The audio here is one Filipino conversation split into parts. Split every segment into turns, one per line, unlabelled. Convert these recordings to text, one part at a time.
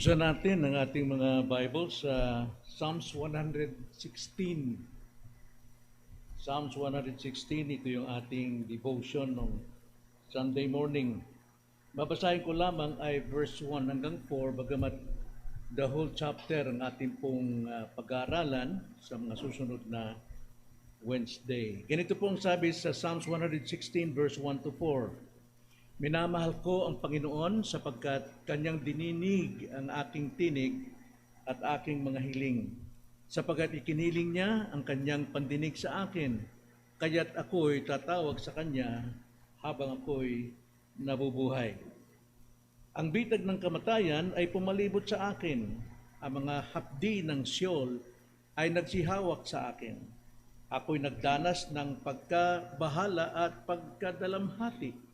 Buksan natin ang ating mga Bibles sa Psalms 116. Psalms 116, ito yung ating devotion ng Sunday morning. Babasahin ko lamang ay verse 1 hanggang 4, bagamat the whole chapter ang ating pong ah, pag-aaralan sa mga susunod na Wednesday. Ganito pong sabi sa Psalms 116 verse 1 to 4. Minamahal ko ang Panginoon sapagkat kanyang dininig ang aking tinig at aking mga hiling. Sapagkat ikiniling niya ang kanyang pandinig sa akin, kaya't ako'y tatawag sa kanya habang ako'y nabubuhay. Ang bitag ng kamatayan ay pumalibot sa akin. Ang mga hapdi ng Sheol ay nagsihawak sa akin. Ako'y nagdanas ng pagkabahala at pagkadalamhati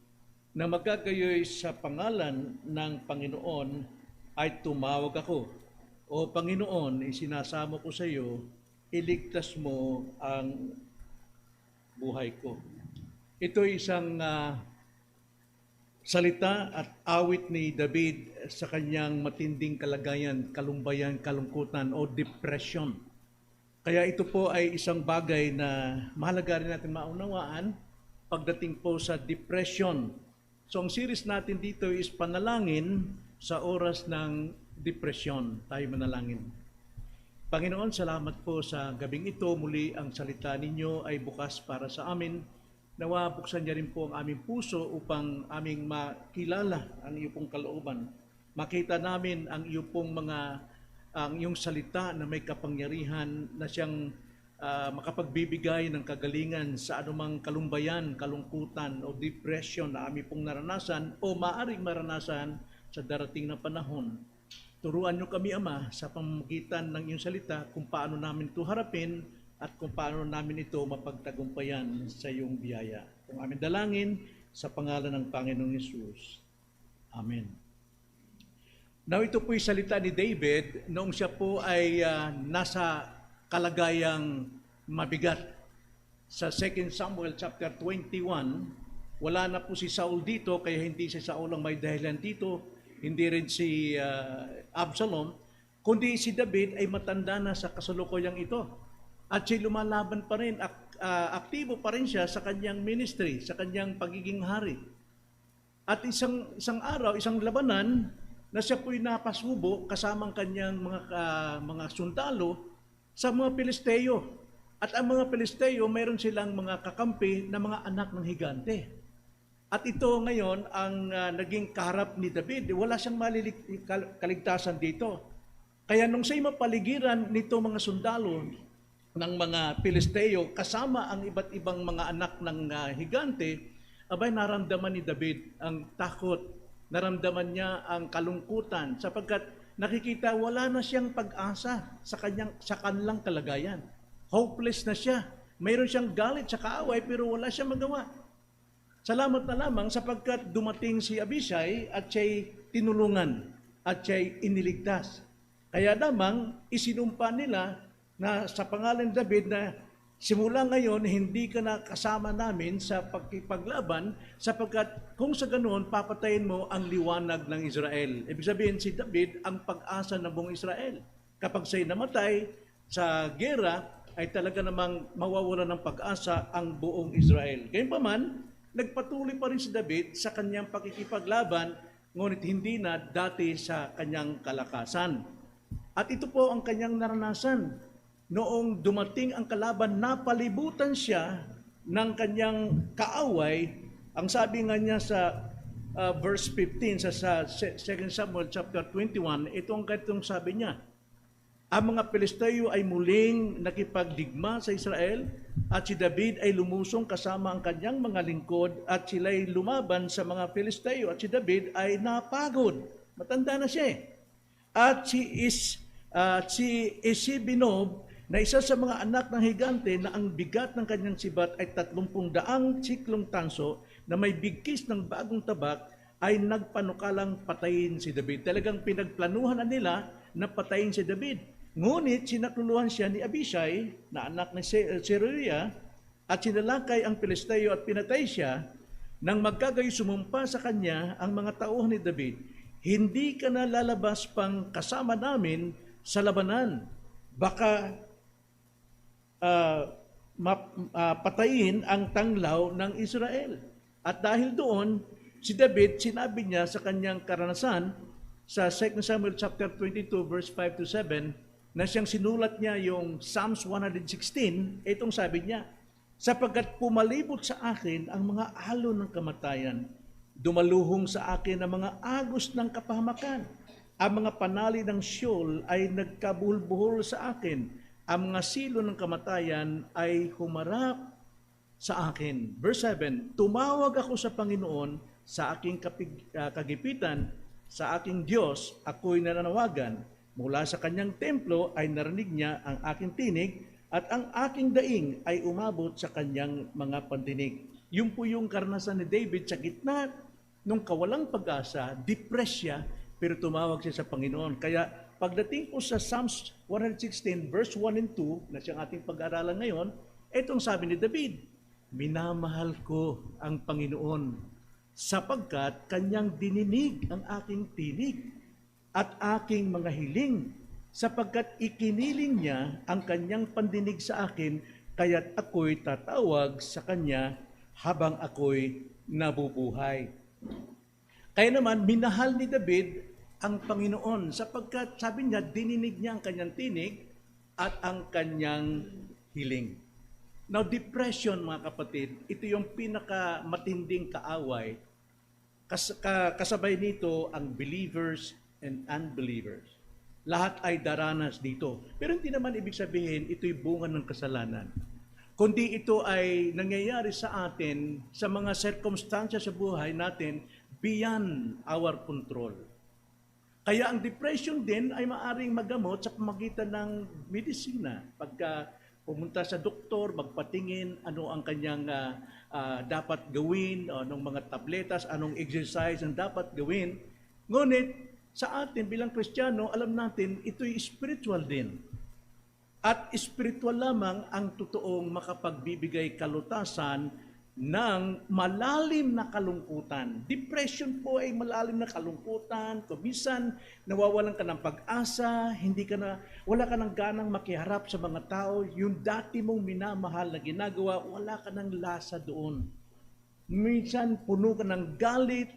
na magkagayoy sa pangalan ng Panginoon ay tumawag ako. O Panginoon, isinasamo ko sa iyo, iligtas mo ang buhay ko. Ito ay isang ah, salita at awit ni David sa kanyang matinding kalagayan, kalumbayan, kalungkutan o depression. Kaya ito po ay isang bagay na mahalaga rin natin maunawaan pagdating po sa depression. So ang series natin dito is panalangin sa oras ng depression. Tayo manalangin. Panginoon, salamat po sa gabing ito. Muli ang salita ninyo ay bukas para sa amin. Nawa buksan niya rin po ang aming puso upang aming makilala ang iyo pong kalooban. Makita namin ang iyo pong mga ang iyong salita na may kapangyarihan na siyang ah, makapagbibigay ng kagalingan sa anumang kalumbayan, kalungkutan o depression na aming pong naranasan o maaring maranasan sa darating na panahon. Turuan niyo kami, Ama, sa pamamagitan ng iyong salita kung paano namin ito harapin at kung paano namin ito mapagtagumpayan sa iyong biyaya. Kung aming dalangin sa pangalan ng Panginoong Yesus. Amen. Now ito po yung salita ni David noong siya po ay ah, nasa kalagayang mabigat. Sa 2 Samuel chapter 21, wala na po si Saul dito kaya hindi si Saul ang may dahilan dito, hindi rin si ah, Absalom, kundi si David ay matanda na sa kasalukuyang ito. At siya lumalaban pa rin, ak- ah, aktibo pa rin siya sa kanyang ministry, sa kanyang pagiging hari. At isang isang araw, isang labanan na siya po'y napasubo kasamang kanyang mga ka- mga sundalo sa mga Pilisteo. At ang mga Pilisteo, mayroon silang mga kakampi na mga anak ng higante. At ito ngayon ang ah, naging kaharap ni David. Wala siyang malilig- kal- kaligtasan dito. Kaya nung siya'y mapaligiran nito mga sundalo ng mga Pilisteo kasama ang iba't ibang mga anak ng ah, higante, abay naramdaman ni David ang takot, naramdaman niya ang kalungkutan sapagkat nakikita wala na siyang pag-asa sa kanyang sa kanilang kalagayan. Hopeless na siya. Mayroon siyang galit sa kaaway pero wala siyang magawa. Salamat na lamang sapagkat dumating si Abishai at siya'y tinulungan at siya'y iniligtas. Kaya lamang isinumpa nila na sa pangalan ni David na simula ngayon hindi ka na kasama namin sa pagkipaglaban sapagkat kung sa ganoon papatayin mo ang liwanag ng Israel. Ibig sabihin si David ang pag-asa ng buong Israel. Kapag siya'y namatay sa gera ay talaga namang mawawala ng pag-asa ang buong Israel. Gayunpaman, nagpatuloy pa rin si David sa kanyang pakikipaglaban, ngunit hindi na dati sa kanyang kalakasan. At ito po ang kanyang naranasan. Noong dumating ang kalaban, napalibutan siya ng kanyang kaaway. Ang sabi nga niya sa uh, verse 15 sa, sa 2 Samuel chapter 21, ito ang ganitong sabi niya. Ang mga Pilisteo ay muling nakipagdigma sa Israel at si David ay lumusong kasama ang kanyang mga lingkod at sila'y lumaban sa mga Pilisteo at si David ay napagod. Matanda na siya eh. At si Is at si Isibinob na isa sa mga anak ng higante na ang bigat ng kanyang sibat ay 30 daang siklong tanso na may bigkis ng bagong tabak ay nagpanukalang patayin si David. Talagang pinagplanuhan na nila na patayin si David. Ngunit sinakluluhan siya ni Abishai na anak ni Seruia at sinalakay ang Pilisteo at pinatay siya nang magkagayo sumumpa sa kanya ang mga tauhan ni David. hindi ka na lalabas pang kasama namin sa labanan. Baka ah, map- ah, patayin ang tanglaw ng Israel. At dahil doon, si David, sinabi niya sa kanyang karanasan sa 2 Samuel chapter 22 verse 5 to 7 na siyang sinulat niya yung Psalms 116, itong sabi niya, sapagkat pumalibot sa akin ang mga alon ng kamatayan, dumaluhong sa akin ang mga agos ng kapahamakan. Ang mga panali ng Sheol ay nagkabuhol-buhol sa akin. Ang mga silo ng kamatayan ay humarap sa akin. Verse 7, Tumawag ako sa Panginoon sa aking kapig, ah, kagipitan, sa aking Diyos, ako'y nananawagan. Mula sa kanyang templo ay narinig niya ang aking tinig at ang aking daing ay umabot sa kanyang mga pandinig. Yun po yung karanasan ni David sa gitna nung kawalang pag-asa, depressed siya, pero tumawag siya sa Panginoon. Kaya pagdating po sa Psalms 116 verse 1 and 2 na siyang ating pag-aralan ngayon, etong sabi ni David, Minamahal ko ang Panginoon sapagkat kanyang dininig ang aking tinig at aking mga hiling sapagkat ikiniling niya ang kanyang pandinig sa akin kaya't ako'y tatawag sa kanya habang ako'y nabubuhay. Kaya naman, minahal ni David ang Panginoon sapagkat sabi niya, dininig niya ang kanyang tinig at ang kanyang hiling. Now, depression, mga kapatid, ito yung pinakamatinding kaaway. Kas, ka, kasabay nito ang believers and unbelievers. Lahat ay daranas dito. Pero hindi naman ibig sabihin ito'y bunga ng kasalanan. Kundi ito ay nangyayari sa atin sa mga circumstansya sa buhay natin beyond our control. Kaya ang depression din ay maaring magamot sa pamagitan ng medisina. Pagka pumunta sa doktor, magpatingin ano ang kanyang ah, ah, dapat gawin, anong mga tabletas, anong exercise ang dapat gawin. Ngunit sa atin bilang Kristiyano, alam natin ito'y spiritual din. At spiritual lamang ang totoong makapagbibigay kalutasan ng malalim na kalungkutan. Depression po ay malalim na kalungkutan. Kumisan, nawawalan ka ng pag-asa, hindi ka na, wala ka ng ganang makiharap sa mga tao. Yung dati mong minamahal na ginagawa, wala ka ng lasa doon. Minsan, puno ka ng galit,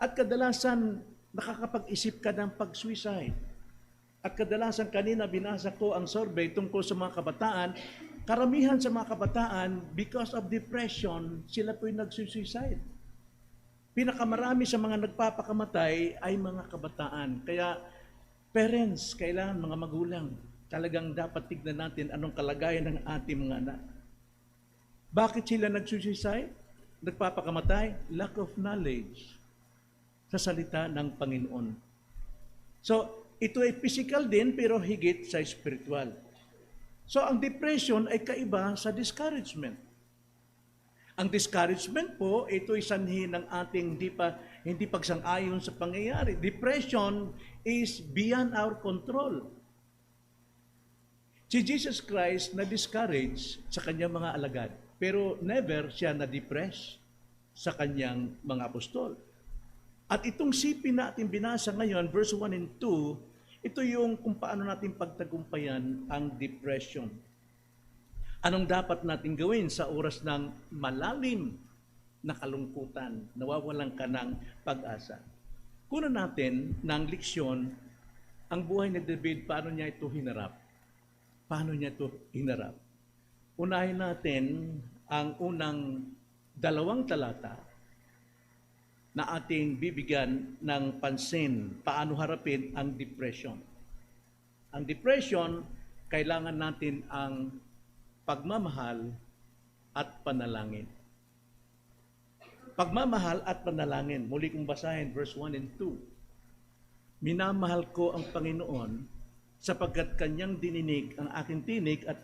at kadalasan, nakakapag-isip ka ng pag-suicide. At kadalasan kanina binasa ko ang survey tungkol sa mga kabataan, karamihan sa mga kabataan, because of depression, sila po'y nagsuicide. Pinakamarami sa mga nagpapakamatay ay mga kabataan. Kaya parents, kailangan mga magulang, talagang dapat tignan natin anong kalagayan ng ating mga anak. Bakit sila nagsuicide? Nagpapakamatay? Lack of knowledge sa salita ng Panginoon. So, ito ay physical din pero higit sa spiritual. So, ang depression ay kaiba sa discouragement. Ang discouragement po, ito ay sanhi ng ating hindi pa hindi pagsang-ayon sa pangyayari. Depression is beyond our control. Si Jesus Christ na discourage sa kanyang mga alagad, pero never siya na-depress sa kanyang mga apostol. At itong sipin natin binasa ngayon, verse 1 and 2, ito yung kung paano natin pagtagumpayan ang depression. Anong dapat natin gawin sa oras ng malalim na kalungkutan, nawawalan ka ng pag-asa. Kunan natin ng leksyon ang buhay ni David, paano niya ito hinarap. Paano niya ito hinarap. Unahin natin ang unang dalawang talata na ating bibigyan ng pansin paano harapin ang depression. Ang depression, kailangan natin ang pagmamahal at panalangin. Pagmamahal at panalangin. Muli kong basahin verse 1 and 2. Minamahal ko ang Panginoon sapagkat kanyang dininig ang aking tinig at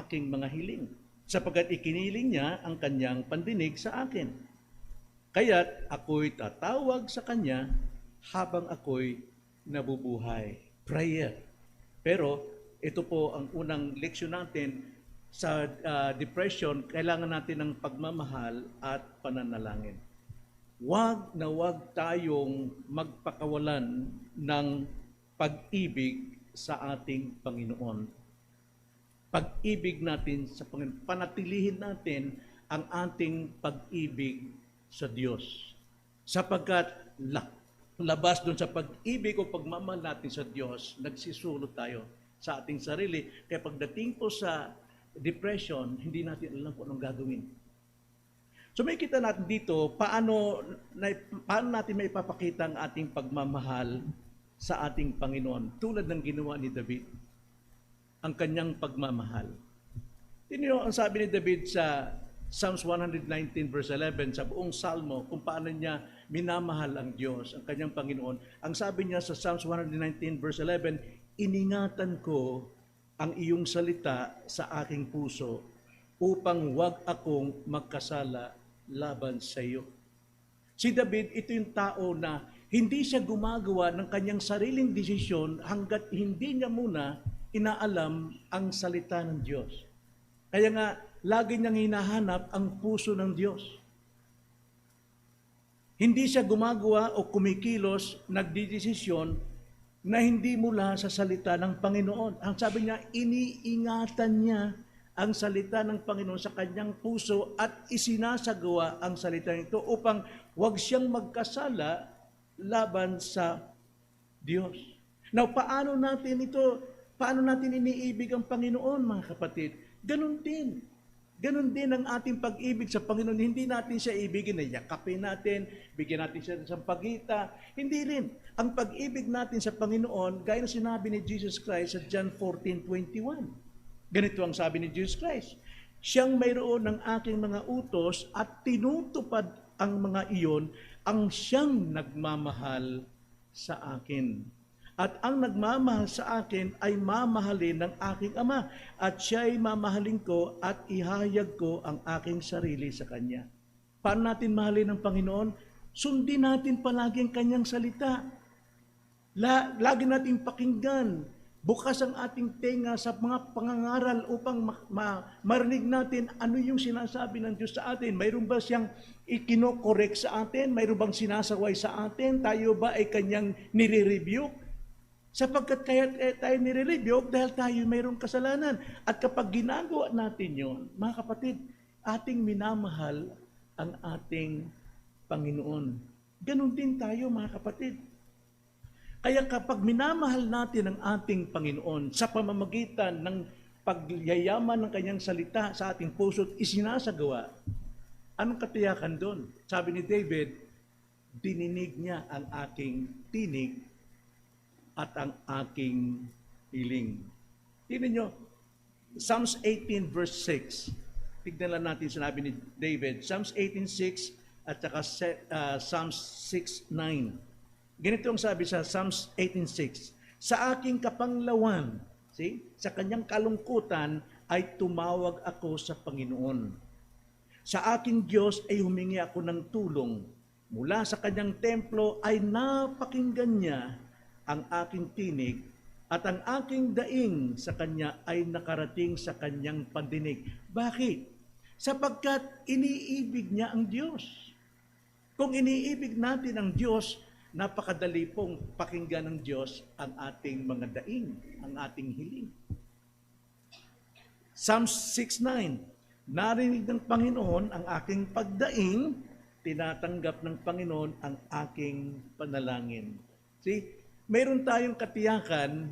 aking mga hiling. Sapagkat ikiniling niya ang kanyang pandinig sa akin. Kaya't ako'y tatawag sa kanya habang ako'y nabubuhay. Prayer. Pero ito po ang unang leksyon natin sa uh, depression, kailangan natin ng pagmamahal at pananalangin. wag na wag tayong magpakawalan ng pag-ibig sa ating Panginoon. Pag-ibig natin sa Panginoon, panatilihin natin ang ating pag-ibig sa Diyos. Sapagkat la- labas doon sa pag-ibig o pagmamahal natin sa Diyos, nagsisulot tayo sa ating sarili. Kaya pagdating po sa depression, hindi natin alam kung anong gagawin. So may kita natin dito paano, na, paano natin may papakita ang ating pagmamahal sa ating Panginoon tulad ng ginawa ni David ang kanyang pagmamahal. Tingnan ang sabi ni David sa Psalms 119 verse 11 sa buong salmo kung paano niya minamahal ang Diyos, ang kanyang Panginoon. Ang sabi niya sa Psalms 119 verse 11, iningatan ko ang iyong salita sa aking puso upang wag akong magkasala laban sa iyo. Si David, ito yung tao na hindi siya gumagawa ng kanyang sariling desisyon hanggat hindi niya muna inaalam ang salita ng Diyos. Kaya nga, lagi niyang hinahanap ang puso ng Diyos. Hindi siya gumagawa o kumikilos, nagdidesisyon na hindi mula sa salita ng Panginoon. Ang sabi niya, iniingatan niya ang salita ng Panginoon sa kanyang puso at isinasagawa ang salita nito upang wag siyang magkasala laban sa Diyos. Now, paano natin ito, paano natin iniibig ang Panginoon, mga kapatid? Ganon din. Ganon din ang ating pag-ibig sa Panginoon. Hindi natin siya ibigin na yakapin natin, bigyan natin siya ng pagita. Hindi rin. Ang pag-ibig natin sa Panginoon, gaya na sinabi ni Jesus Christ sa John 14:21. Ganito ang sabi ni Jesus Christ. Siyang mayroon ng aking mga utos at tinutupad ang mga iyon ang siyang nagmamahal sa akin. At ang nagmamahal sa akin ay mamahalin ng aking ama at siya ay mamahalin ko at ihayag ko ang aking sarili sa kanya. Paano natin mahalin ng Panginoon? Sundin natin palagi ang kanyang salita. La, lagi nating pakinggan. Bukas ang ating tenga sa mga pangangaral upang ma- ma- marinig natin ano yung sinasabi ng Diyos sa atin. Mayroon ba siyang ikinokorek sa atin? Mayroon bang sinasaway sa atin? Tayo ba ay kanyang nire-rebuke? Sapagkat kaya eh, tayo nire-rebuke dahil tayo mayroong kasalanan. At kapag ginagawa natin yon, mga kapatid, ating minamahal ang ating Panginoon. Ganon din tayo, mga kapatid. Kaya kapag minamahal natin ang ating Panginoon sa pamamagitan ng pagyayaman ng kanyang salita sa ating puso at isinasagawa, anong katiyakan doon? Sabi ni David, dininig niya ang aking tinig at ang aking hiling. Tingnan nyo, Psalms 18 verse 6. Tignan lang natin sinabi ni David. Psalms 18.6 at saka uh, Psalms 6.9. Ganito ang sabi sa Psalms 18.6. Sa aking kapanglawan, see, sa kanyang kalungkutan ay tumawag ako sa Panginoon. Sa aking Diyos ay humingi ako ng tulong. Mula sa kanyang templo ay napakinggan niya ang aking tinig at ang aking daing sa kanya ay nakarating sa kanyang pandinig. Bakit? Sapagkat iniibig niya ang Diyos. Kung iniibig natin ang Diyos, napakadali pong pakinggan ng Diyos ang ating mga daing, ang ating hiling. Psalm 6.9 Narinig ng Panginoon ang aking pagdaing, tinatanggap ng Panginoon ang aking panalangin. See, Meron tayong katiyakan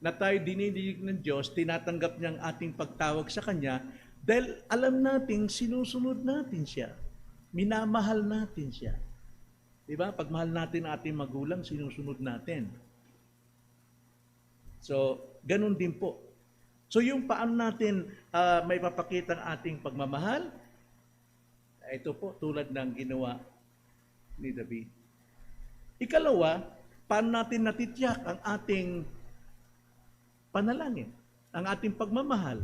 na tayo dinidinig ng Diyos, tinatanggap niya ang ating pagtawag sa Kanya dahil alam nating sinusunod natin siya. Minamahal natin siya. Di ba? Pag mahal natin ang ating magulang, sinusunod natin. So, ganun din po. So, yung paano natin uh, may papakita ang ating pagmamahal, ito po, tulad ng ginawa ni David. Ikalawa, paano natin natitiyak ang ating panalangin, ang ating pagmamahal.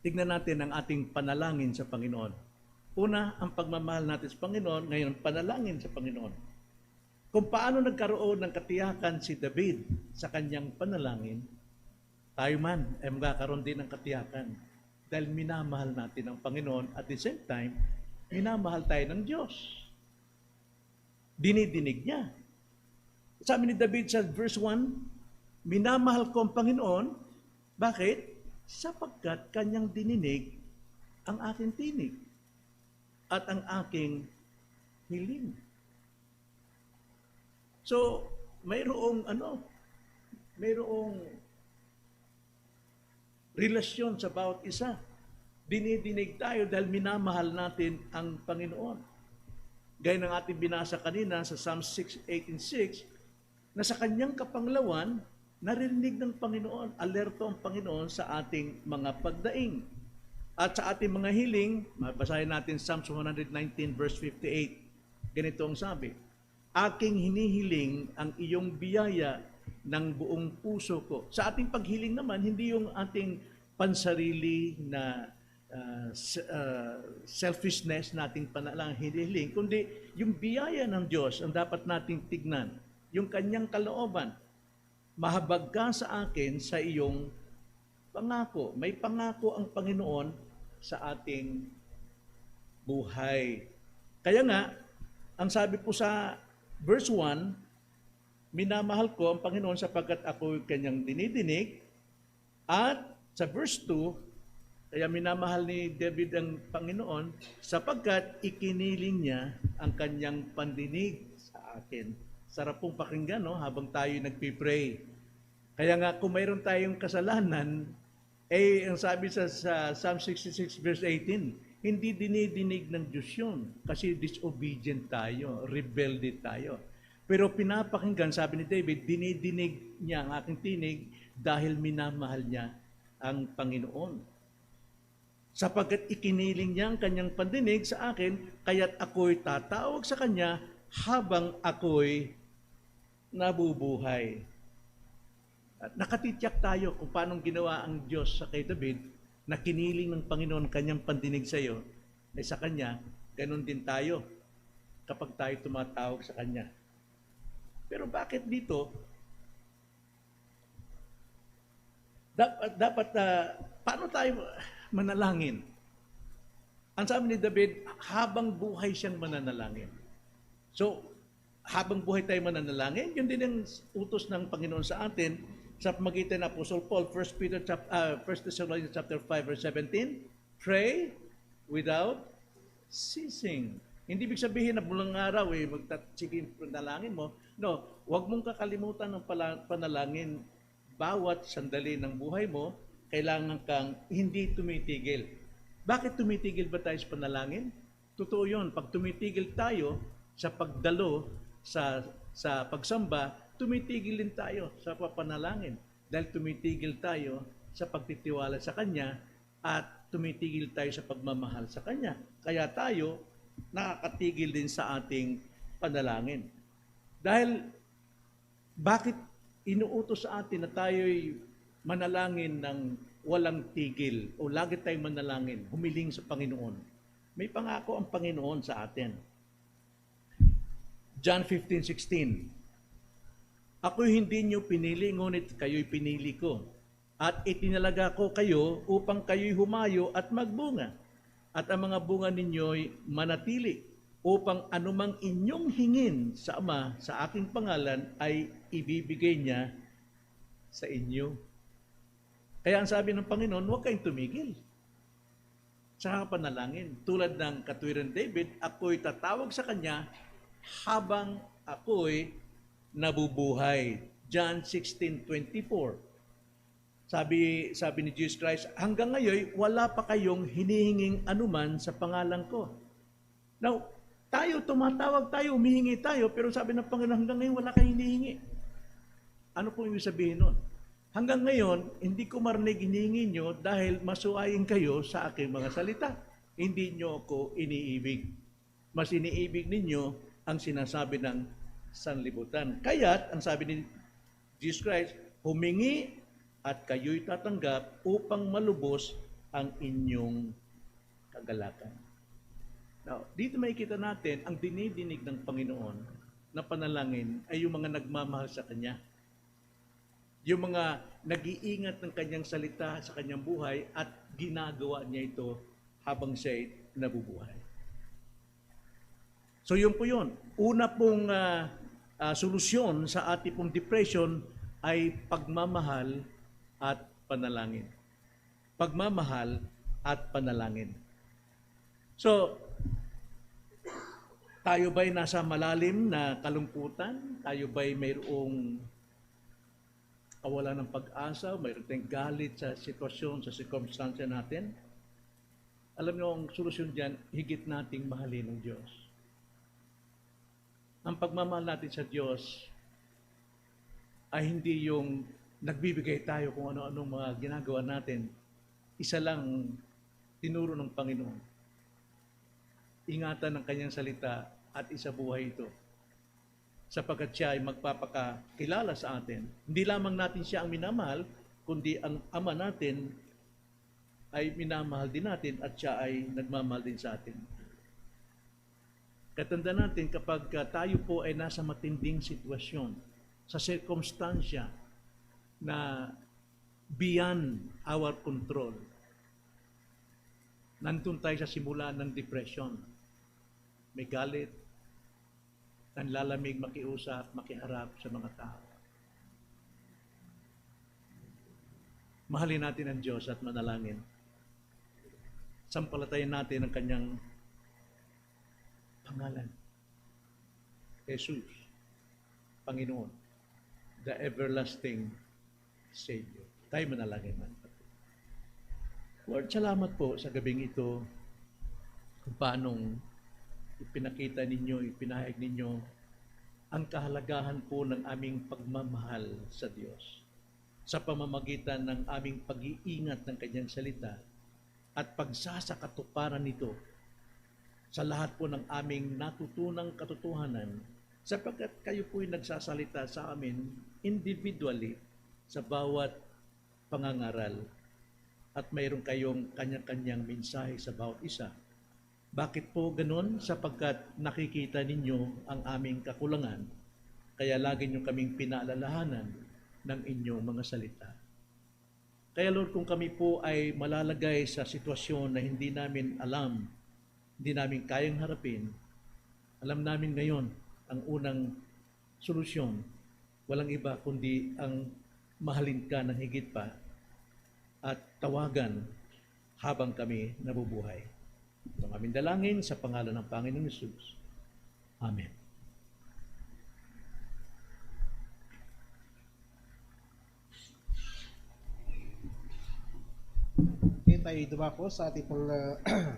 Tignan natin ang ating panalangin sa Panginoon. Una, ang pagmamahal natin sa Panginoon, ngayon, panalangin sa Panginoon. Kung paano nagkaroon ng katiyakan si David sa kanyang panalangin, tayo man ay magkakaroon din ng katiyakan dahil minamahal natin ang Panginoon at the same time, minamahal tayo ng Diyos. dinidinig niya. Sabi ni David sa verse 1, minamahal ko ang Panginoon. Bakit? Sapagkat kanyang dininig ang aking tinig at ang aking hiling. So, mayroong ano, mayroong relasyon sa bawat isa. Dinidinig tayo dahil minamahal natin ang Panginoon. Gaya ng ating binasa kanina sa Psalm 6, 18.6, na sa kanyang kapanglawan, narinig ng Panginoon, alerto ang Panginoon sa ating mga pagdaing. At sa ating mga hiling, mabasahin natin Psalms 119 verse 58. Ganito ang sabi, Aking hinihiling ang iyong biyaya ng buong puso ko. Sa ating paghiling naman, hindi yung ating pansarili na uh, uh, selfishness nating panalang hinihiling, kundi yung biyaya ng Diyos ang dapat nating tignan. Yung kanyang kalooban. Mahabag ka sa akin sa iyong pangako. May pangako ang Panginoon sa ating buhay. Kaya nga, ang sabi po sa verse 1, minamahal ko ang Panginoon sapagkat ako kanyang dinidinig. At sa verse 2, kaya minamahal ni David ang Panginoon sapagkat ikiniling niya ang kanyang pandinig sa akin. Sarap pong pakinggan no, habang tayo nagpipray. Kaya nga kung mayroon tayong kasalanan, eh ang sabi sa, sa Psalm 66 verse 18, hindi dinidinig ng Diyos yun kasi disobedient tayo, rebelde tayo. Pero pinapakinggan, sabi ni David, dinidinig niya ang aking tinig dahil minamahal niya ang Panginoon. Sapagkat ikiniling niya ang kanyang pandinig sa akin, kaya't ako'y tatawag sa kanya habang ako'y nabubuhay. At nakatityak tayo kung paano ginawa ang Diyos sa kay David na kiniling ng Panginoon kanyang pandinig sa iyo, ay sa kanya, ganun din tayo kapag tayo tumatawag sa kanya. Pero bakit dito, dapat, dapat uh, paano tayo manalangin? Ang sabi ni David, habang buhay siyang mananalangin. So, habang buhay tayo mananalangin, yun din ang utos ng Panginoon sa atin sa pamagitan ng Apostle Paul, 1 Peter chap, uh, 1 Thessalonians chapter 5 verse 17, pray without ceasing. Hindi ibig sabihin na bulang araw eh magtatsigin panalangin mo. No, huwag mong kakalimutan ng panalangin bawat sandali ng buhay mo, kailangan kang hindi tumitigil. Bakit tumitigil ba tayo sa panalangin? Totoo 'yon, pag tumitigil tayo sa pagdalo sa sa pagsamba, tumitigil din tayo sa papanalangin dahil tumitigil tayo sa pagtitiwala sa Kanya at tumitigil tayo sa pagmamahal sa Kanya. Kaya tayo nakakatigil din sa ating panalangin. Dahil bakit inuutos sa atin na tayo'y manalangin ng walang tigil o lagi tayong manalangin, humiling sa Panginoon. May pangako ang Panginoon sa atin. John 15:16. Ako hindi niyo pinili, ngunit kayo'y pinili ko. At itinalaga ko kayo upang kayo'y humayo at magbunga. At ang mga bunga ninyo'y manatili upang anumang inyong hingin sa Ama sa aking pangalan ay ibibigay niya sa inyo. Kaya ang sabi ng Panginoon, huwag kayong tumigil. Sa panalangin, tulad ng katwiran David, ako'y tatawag sa Kanya habang ako'y nabubuhay. John 16:24. Sabi sabi ni Jesus Christ, hanggang ngayon wala pa kayong hinihinging anuman sa pangalan ko. Now, tayo tumatawag tayo, humihingi tayo, pero sabi ng Panginoon hanggang ngayon wala kayong hinihingi. Ano po ibig sabihin nun? Hanggang ngayon, hindi ko marinig hinihingi nyo dahil masuayin kayo sa aking mga salita. Hindi nyo ako iniibig. Mas iniibig ninyo ang sinasabi ng sanlibutan. Kaya't, ang sabi ni Jesus Christ, humingi at kayo'y tatanggap upang malubos ang inyong kagalakan. Now, dito makikita natin ang dinidinig ng Panginoon na panalangin ay yung mga nagmamahal sa Kanya. Yung mga nag-iingat ng Kanyang salita sa Kanyang buhay at ginagawa niya ito habang siya'y nabubuhay. So yun po yun. Una pong ah, ah, solusyon sa ating pong depression ay pagmamahal at panalangin. Pagmamahal at panalangin. So, tayo ba'y nasa malalim na kalungkutan? Tayo ba'y mayroong kawalan ng pag-asa? Mayroong tayong galit sa sitwasyon, sa circumstance natin? Alam niyo, ang solusyon dyan, higit nating mahalin ng Diyos. Ang pagmamahal natin sa Diyos ay hindi yung nagbibigay tayo kung ano-anong mga ginagawa natin. Isa lang tinuro ng Panginoon. Ingatan ng kanyang salita at isa buhay ito. Sapagkat siya ay magpapakakilala sa atin. Hindi lamang natin siya ang minamahal, kundi ang Ama natin ay minamahal din natin at siya ay nagmamahal din sa atin. Katanda natin kapag uh, tayo po ay nasa matinding sitwasyon, sa sirkumstansya na beyond our control, nandun tayo sa simula ng depression. May galit, nanlalamig makiusap, makiharap sa mga tao. Mahalin natin ang Diyos at manalangin. Sampalatayin natin ang kanyang pangalan. Jesus, Panginoon, the everlasting Savior. Tayo manalangin man. Lord, salamat po sa gabing ito kung paanong ipinakita ninyo, ipinahayag ninyo ang kahalagahan po ng aming pagmamahal sa Diyos sa pamamagitan ng aming pag-iingat ng kanyang salita at pagsasakatuparan nito sa lahat po ng aming natutunang katotohanan sapagkat kayo po'y nagsasalita sa amin individually sa bawat pangangaral at mayroon kayong kanya-kanyang mensahe sa bawat isa. Bakit po ganun? Sapagkat nakikita ninyo ang aming kakulangan, kaya lagi nyo kaming pinaalalahanan ng inyong mga salita. Kaya Lord, kung kami po ay malalagay sa sitwasyon na hindi namin alam, hindi namin kayang harapin, alam namin ngayon ang unang solusyon, walang iba kundi ang mahalin ka ng higit pa at tawagan habang kami nabubuhay. Ito ang aming dalangin sa pangalan ng Panginoong Yesus. Amen.
Okay, tayo dumako sa ating pong ah,